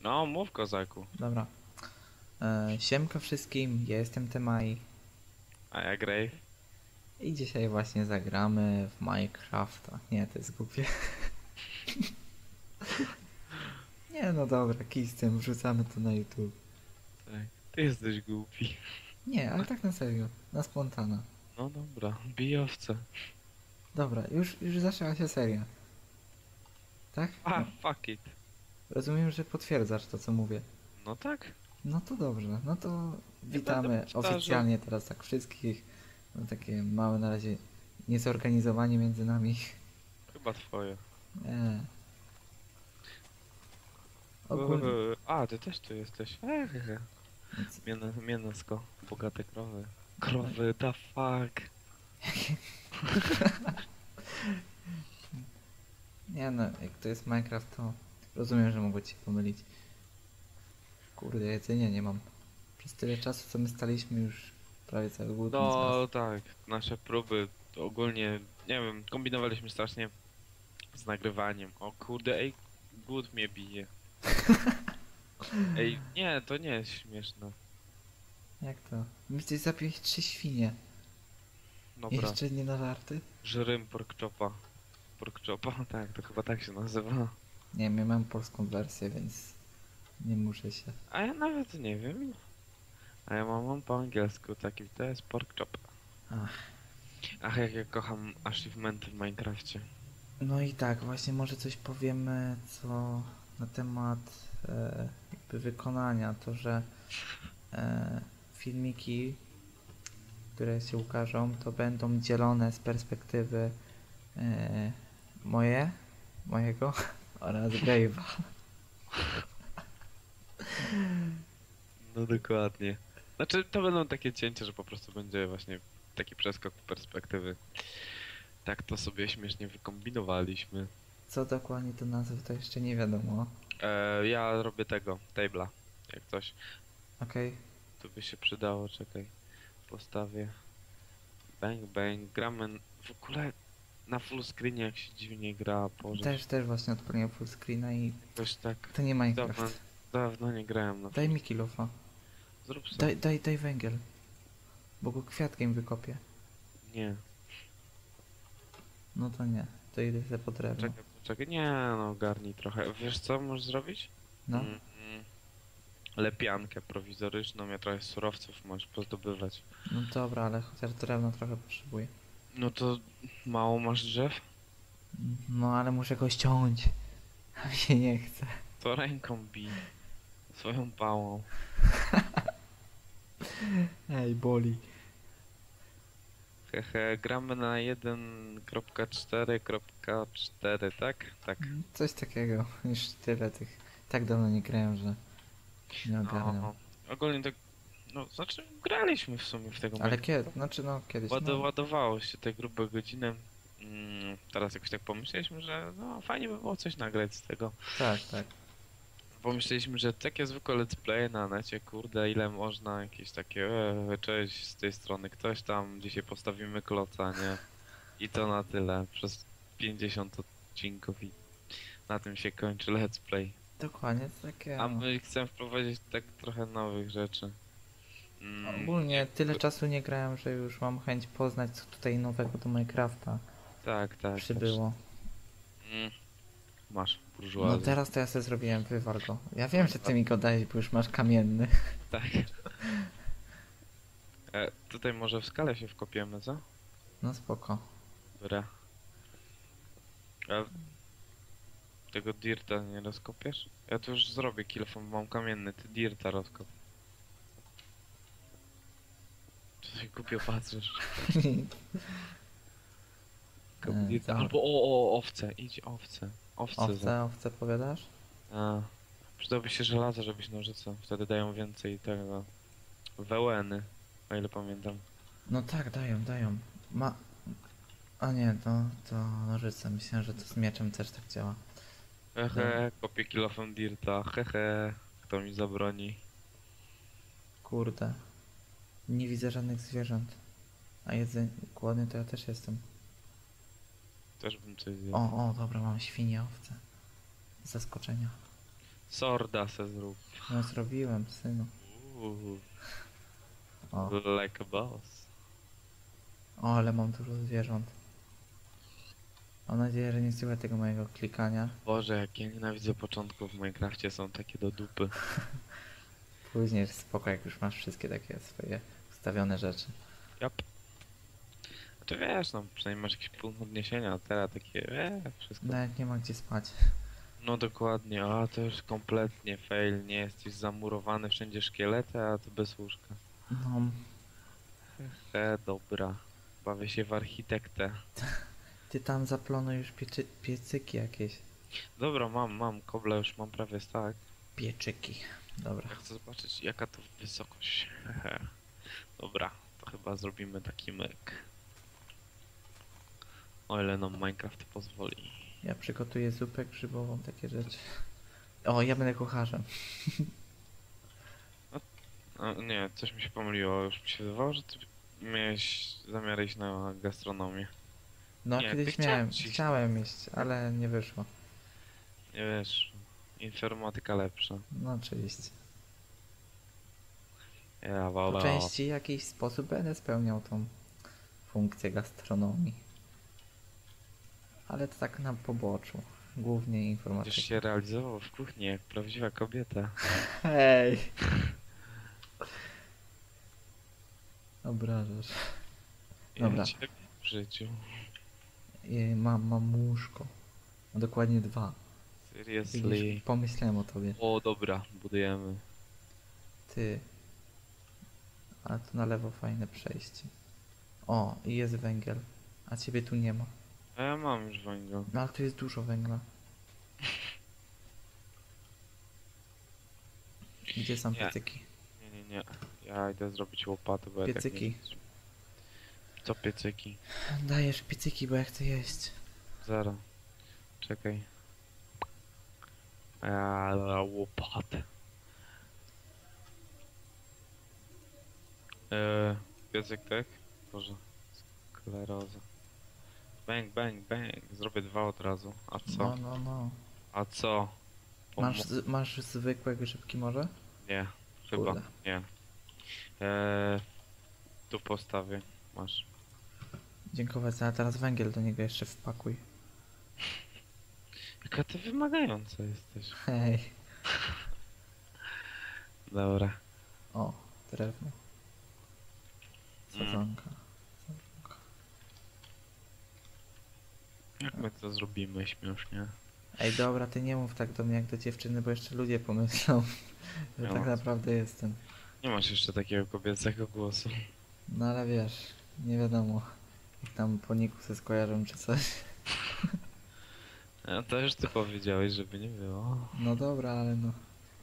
No, mów kozaku. Dobra. E, siemka wszystkim, ja jestem Temai A ja Grave. i dzisiaj właśnie zagramy w Minecrafta. Nie, to jest głupie. No dobra, kij z tym, wrzucamy to na YouTube. Tak. Ty jesteś głupi. Nie, ale tak na serio, na spontana. No dobra, bijowce. Dobra, już, już zaczęła się seria. Tak? A, No, fuck it. rozumiem, że potwierdzasz to, co mówię. No tak. No to dobrze, no to witamy powtarzał. oficjalnie teraz tak wszystkich. No takie małe na razie niezorganizowanie między nami. Chyba twoje. Nie. Ogólnie. Eee, A, ty też tu jesteś. Więc Mieno, mienosko. Bogate krowy. Krowy, the fuck. Nie no, jak to jest Minecraft, to rozumiem, że mogło ci pomylić. Kurde, jedzenia nie mam. Przez tyle czasu, co my staliśmy już prawie cały głód. No tak, nasze próby to ogólnie, nie wiem, kombinowaliśmy strasznie z nagrywaniem. O kurde, ej, głód mnie bije. Ej, nie, to nie jest śmieszne. Jak to? My chcesz zabić trzy świnie. Dobra, Jeszcze nie na żarty? żrym porkchopa. Porkchopa? Tak, to chyba tak się nazywa. Nie, ja mam polską wersję, więc nie muszę się. A ja nawet nie wiem. A ja mam, mam po angielsku taki, to jest pork chop. Ach. Ach, jak ja kocham achievementy w Minecrafcie. No i tak, właśnie może coś powiemy, co na temat e, wykonania. To, że e, filmiki, które się ukażą, to będą dzielone z perspektywy e, moje, mojego oraz Gabe'a. No dokładnie. Znaczy, to będą takie cięcia, że po prostu będzie właśnie taki przeskok perspektywy. Tak to sobie śmiesznie wykombinowaliśmy. Co dokładnie to nazwy, to jeszcze nie wiadomo. E, ja robię tego, tabla, jak coś. Okej, Tu by się przydało, czekaj. Postawię. Bang, bang, gramy n- w ogóle na full screenie jak się dziwnie gra, Boże. też, też właśnie odpaliłem full screena i Jakoś tak to nie dawno, Minecraft. dawno nie grałem na Daj mi kilofa. Zrób sobie. Daj, daj, daj węgiel. Bo go kwiatkiem wykopię. Nie, No to nie. To idę sobie po drewno. czekaj, czekaj. Nie, no ogarnij trochę. Wiesz co możesz zrobić? No. Mm, mm. Lepiankę prowizoryczną, ja trochę surowców możesz pozdobywać. No dobra, ale chociaż drewno trochę potrzebuję. No to mało masz drzew? No ale muszę go ściąć. A mi się nie chce. To ręką bij. Swoją pałą. Ej, boli. Hehe, gramy na 1.4.4, tak? Tak. Coś takiego. Już tyle tych. Tak dawno nie grałem, że nie ogarniam. O, ogólnie tak, no znaczy graliśmy w sumie w tego Ale kiedy? Znaczy no kiedyś. Ład, No. Ładowało się te grube godziny. Mm, teraz jakoś tak pomyśleliśmy, że no fajnie by było coś nagrać z tego. Tak, tak. Pomyśleliśmy, że takie zwykłe let's play na necie, kurde, ile można, jakieś takie, e, cześć z tej strony, ktoś tam, dzisiaj postawimy kloca, nie? I to na tyle, przez 50 odcinków i na tym się kończy let's play. Dokładnie takie. A my chcemy wprowadzić tak trochę nowych rzeczy. Mm, Ogólnie tyle czasu nie grałem, że już mam chęć poznać co tutaj nowego do Minecrafta Tak, tak. przybyło. Mm. Masz, No burżuazję. teraz to ja sobie zrobiłem wywar go. Ja wiem, że ty mi go dałeś, bo już masz kamienny. Tak. E, tutaj może w skale się wkopiemy, co? No spoko. Dobra. A tego dirta nie rozkopiesz? Ja to już zrobię kilofon, mam kamienny, ty dirta rozkop. Się głupio patrzysz? Kop E, dirta. dobra. Albo o, o, owce, idź owce. Owce, za... Owce, owce powiadasz? A, przydałoby się żelazo, żebyś nożyce. Wtedy dają więcej tego... Wełeny, o ile pamiętam. No tak, dają, dają. Ma... A nie, to, to nożyce. Myślałem, że to z mieczem też tak działa. Hehe, kopię kilofem dirta, hehe. Kto mi zabroni? Kurde. Nie widzę żadnych zwierząt. A jedzenie głodny to ja też jestem. Też bym coś zjadł. O, o, dobra, mam świnie, owce. Z Zaskoczenia. Sorda se zrób. No zrobiłem, synu. Uuu, O, like a boss. o ale mam dużo zwierząt. Mam nadzieję, że nie słychać tego mojego klikania. Boże, jak ja nienawidzę początków w Minecrafcie, są takie do dupy. Później spoko, jak już masz wszystkie takie swoje ustawione rzeczy. Jap. Znaczy wiesz, no przynajmniej masz jakieś punkt odniesienia, a teraz takie, eee, wszystko. Nawet nie ma gdzie spać. No dokładnie, a to już kompletnie fail, nie jesteś zamurowany, wszędzie szkielety, a ty bez łóżka. No, E, dobra. Bawię się w architektę. ty tam zaplonuj już pieczy, piecyki jakieś. Dobra, mam, mam, kobla już mam prawie tak. Pieczyki. Dobra. Ja chcę zobaczyć jaka to wysokość. Dobra, to chyba zrobimy taki myk. O ile nam Minecraft pozwoli. Ja przygotuję zupę grzybową, takie rzeczy. O, ja będę kucharzem. A, nie, coś mi się pomyliło. Już mi się wydawało, że ty miałeś zamiar iść na gastronomię. No, Nie, kiedyś ty miałem, chciałeś iść. chciałem iść, ale nie wyszło. Nie wiesz, informatyka lepsza. No oczywiście. Ja, Po wala. części w jakiś sposób będę spełniał tą funkcję gastronomii. Ale to tak na poboczu. Głównie informatyka. się realizował w kuchni jak prawdziwa kobieta. Hej! Obrażasz. Dobra. Ja w życiu. I mam, mam łóżko. Dokładnie dwa. Seriously. Pomyślałem o tobie. O, dobra, budujemy. Ty. Ale tu na lewo fajne przejście. O, i jest węgiel. A ciebie tu nie ma. A ja mam już węgiel. No ale tu jest dużo węgla. Gdzie są Nie. piecyki? Nie, nie, nie. Ja idę zrobić łopatę, bo ja tak Piecyki. Co piecyki? Dajesz piecyki, bo ja chcę jeść. Zara. Czekaj. Ale łopatę. Eee, piecyk, tak? Boże. Skleroza. Bang, bang, bang. Zrobię dwa od razu. A co? No, no, no. A co? Masz, Pomo- z- masz zwykłe grzybki może? Nie, chyba. Kurde. Nie. Eee, tu postawię. Masz. Dziękować, a teraz węgiel do niego jeszcze wpakuj. Jaka ty wymagająca jesteś. Hej. Dobra. O, drewno. Mm. Jak my to zrobimy śmiesznie? Ej, dobra, ty nie mów tak do mnie jak do dziewczyny, bo jeszcze ludzie pomyślą, że Ja tak naprawdę jestem. Nie masz jeszcze takiego kobiecego głosu. No ale wiesz, nie wiadomo. Jak tam po niku se skojarzą czy coś. A to już ty powiedziałeś, żeby nie było. No dobra, ale no.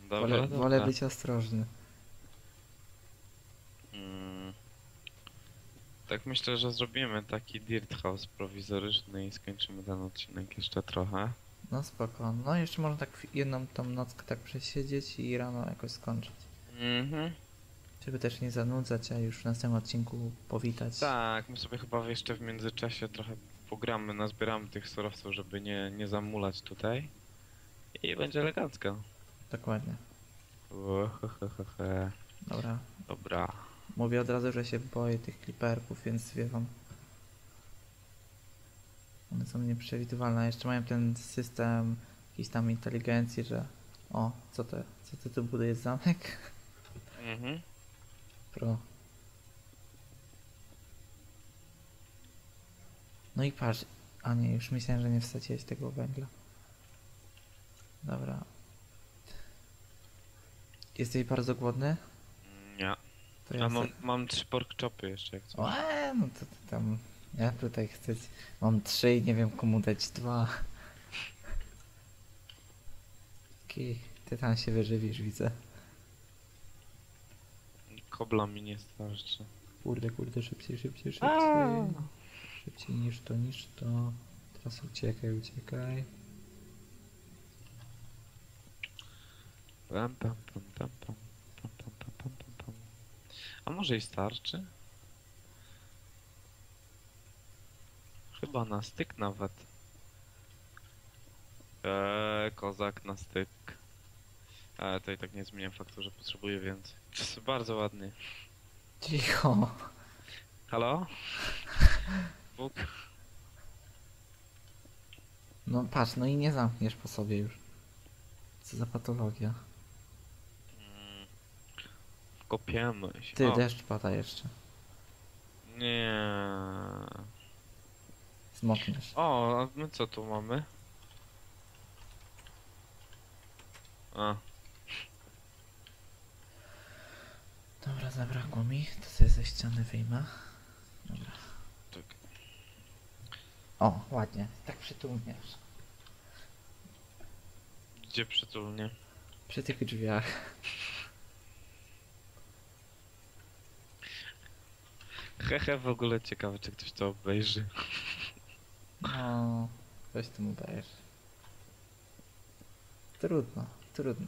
Dobra, wolę, dobra. wolę być ostrożny. Tak myślę, że zrobimy taki Dirt House prowizoryczny i skończymy ten odcinek jeszcze trochę. No spoko. No jeszcze można tak jedną tą nockę tak przesiedzieć i rano jakoś skończyć. Mhm. Żeby też nie zanudzać, a już w następnym odcinku powitać. Tak, my sobie chyba jeszcze w międzyczasie trochę pogramy, nazbieramy tych surowców, żeby nie, nie zamulać tutaj. I będzie elegancko. Dokładnie. Dobra. Dobra. Mówię od razu, że się boję tych kliperków, więc zwiewam. One są nieprzewidywalne. Jeszcze mają ten system jakiejś tam inteligencji, że o, co to, co ty tu budujesz zamek? Mhm. Pro. No i patrz. A nie, już myślałem, że nie wsadziłeś tego węgla. Dobra. Jesteś bardzo głodny? Nie. To ja mam, mam trzy pork chopy jeszcze jak coś. No to ty tam. Ja tutaj chcę. Mam trzy i nie wiem komu dać dwa. Ki, ty tam się wyżywisz, widzę. Kobla mi nie starczy. Kurde, kurde, szybciej, szybciej, szybciej. Szybciej niż to, niż to. Teraz uciekaj, uciekaj. Pam, pam, pam, pam, pam, pam, pam, pam, pam. A może i starczy? Chyba na styk nawet. Eee, kozak na styk. Ale to i tak nie zmienia faktu, że potrzebuję więcej. Jest bardzo ładnie. Cicho. Halo? Bóg? No patrz, no i nie zamkniesz po sobie już. Co za patologia. Ty, O, deszcz pada jeszcze. Nie. Zmokniesz. O, a my co tu mamy? A, Dobra, zabrakło mi. To sobie ze ściany wyjmę. Dobra. tak. O, ładnie. Tak przytulniesz. Gdzie przytulnie? Przy tych drzwiach. Hehe, w ogóle ciekawe, czy ktoś to obejrzy. No, weź tym ubejrz. Trudno, trudno.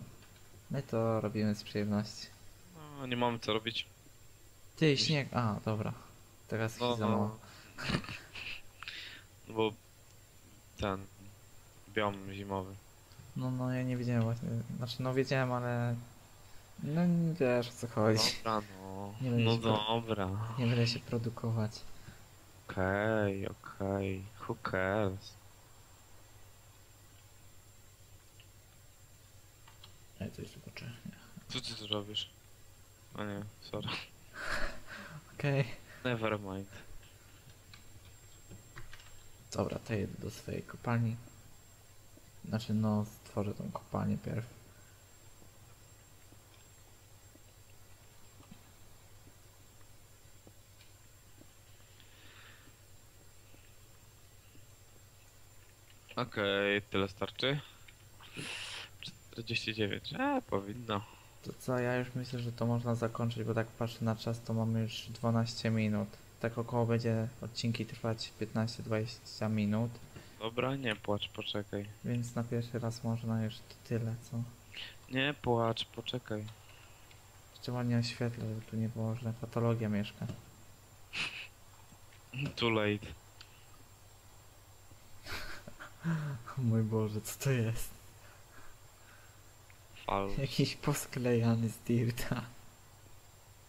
My to robimy z przyjemności. No, nie mamy co robić. Ty, śnieg. A, dobra. Teraz No, no, za mało. no. Bo ten biom zimowy. No, no, ja nie wiedziałem właśnie. Znaczy, no wiedziałem, ale... No, nie wiesz o co chodzi. Dobra, no. Nie będzie No się dobra. Nie będę się produkować. Okej, okej. Who cares? Ja coś zobaczę. Co ty tu robisz? O nie, sorry. Okej. Never mind. Dobra, to jedę do swojej kopalni. Znaczy, no, stworzę tą kopalnię pierw. Okej, tyle starczy. 49. E, powinno. To co, ja już myślę, że to można zakończyć, bo tak patrzę na czas, to mamy już 12 minut. Tak około będzie odcinki trwać 15-20 minut, Dobra, nie płacz, poczekaj. więc na pierwszy raz można już to tyle, co? Nie płacz, poczekaj. Jeszcze ładnie oświetlę, żeby tu nie było, że patologia mieszka. Too late. O mój Boże, co to jest? Fal. Jakiś posklejany z dirta.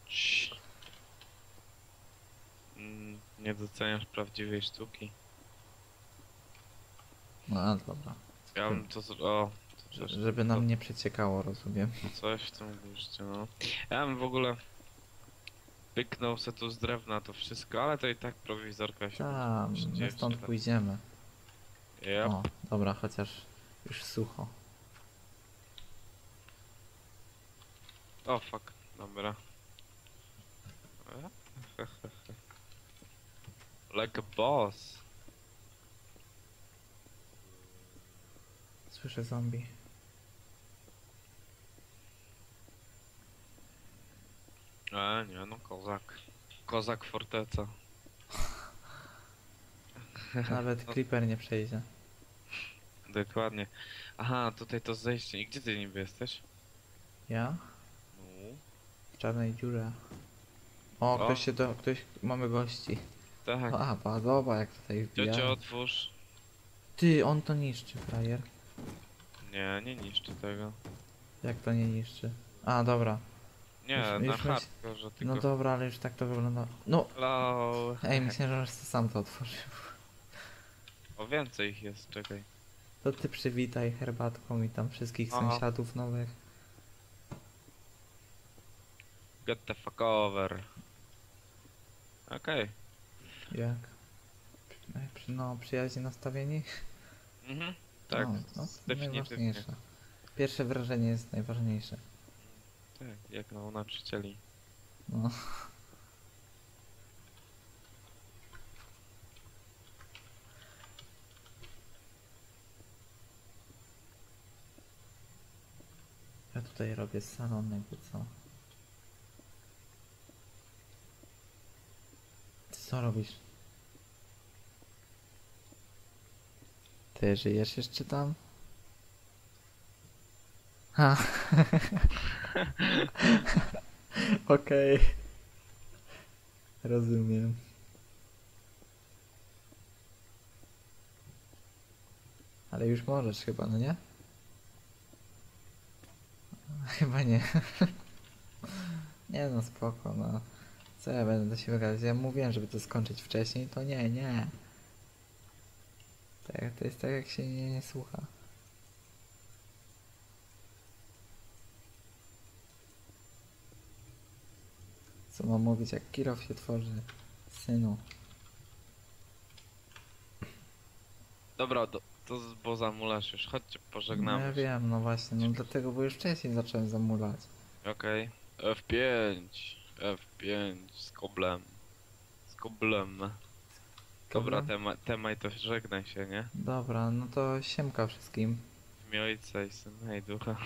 Cii. Mm, Nie doceniasz prawdziwej sztuki. No ale dobra. Ja bym to... zro- O, to coś, Żeby nam nie przeciekało, rozumiem. coś w tym guście, no. Ja bym w ogóle... Pyknął se tu z drewna to wszystko, ale to i tak prowizorka się... Tam, my będzie stąd przyda. pójdziemy. Yep. O, dobra, chociaż już sucho. O, fuck. Dobra. like a boss. Słyszę zombie. E, nie no, kozak. Kozak forteca. Nawet No. creeper nie przejdzie. Dokładnie. Aha, tutaj to zejście. I gdzie ty niby jesteś? Ja? No. W czarnej dziurze. O, O. ktoś się do... ktoś... mamy gości. Tak. A, podoba jak tutaj Ciocio, wbija. otwórz. Ty, on to niszczy, frajer. Nie, nie niszczy tego. Jak to nie niszczy? A, dobra. Nie, Już- na już myśl- hardcore, tylko... No dobra, ale już tak to wygląda. No! Hello. Ej, myślałem, że sam to otworzył. O, więcej ich jest, czekaj. To ty przywitaj herbatką i tam wszystkich Aha. sąsiadów nowych. Get the fuck over. Okej. Jak? Przy- Przy, no, przyjaźnie nastawieni? Mhm. Tak, no, no, najważniejsze. Pierwsze wrażenie jest najważniejsze. Tak, jak na nauczycieli. No. Tutaj robię salon, jakby co. Ty co robisz? Ty żyjesz jeszcze tam? A. Okej. Rozumiem. Ale już możesz chyba, no nie? Chyba nie. nie no, spoko, no. Co ja będę do siebie gadać? Ja mówiłem, żeby to skończyć wcześniej, to nie, nie. Tak, to jest tak, jak się nie, nie słucha. Co mam mówić, jak Kirow się tworzy? Synu. Dobra, do, to z- bo zamulasz już. Chodźcie, No pożegnamy ja się. wiem, no właśnie, no dlatego, bo już wcześniej zacząłem zamulać. Okej. F5. F5 z koblem. Z koblem. Dobra, Dobra? tema, temaj to żegnaj się, nie? Dobra, no to siemka wszystkim. W imię ojca i syna i ducha.